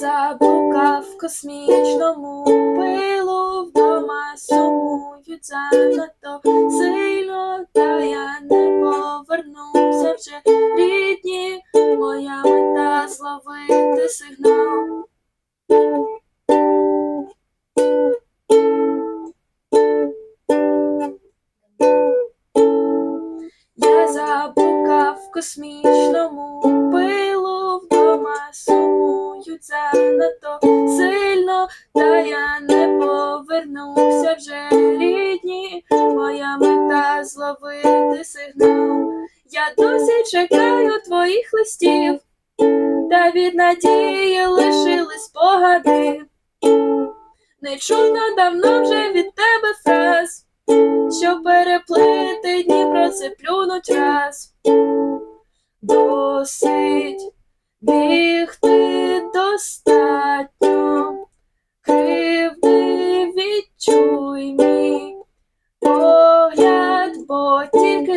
заблукав в космічному пилу, вдома сумують занадто сильно, та я не повернуся вже рідні, моя мета зловити сигнал. Я заблукав в космічному сумують занадто сильно, та я не повернуся вже рідні, моя мета зловити сигнал. Я досі чекаю твоїх листів, та від надії лишили спогади. Не чутно давно вже від тебе фраз. Щоб переплити Дніпро, це плюнуть раз. Досить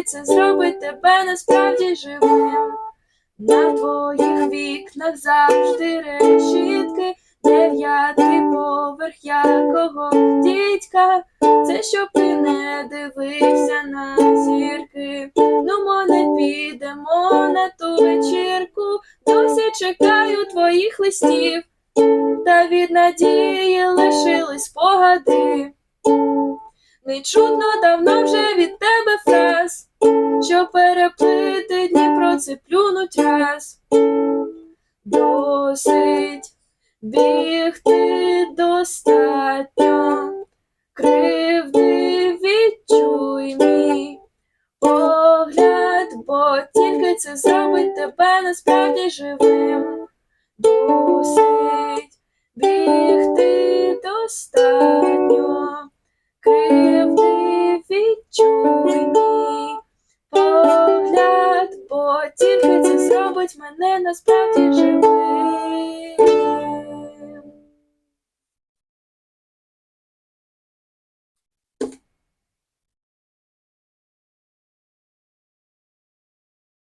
це зробить тебе насправді живим. На твоїх вікнах завжди решітки, дев'ятий поверх якого дідька. Це щоб ти не дивився на зірки. Ну, мо не підемо на ту вечірку. Досі чекаю твоїх листів, та від надії лишились спогади. Не чутно давно вже від тебе що переплити Дніпро, це плюнуть раз. Досить бігти достатньо. Кривди відчуй мій погляд, бо тільки це зробить тебе насправді живим. Досить бігти достатньо, тільки це зробить мене насправді живим.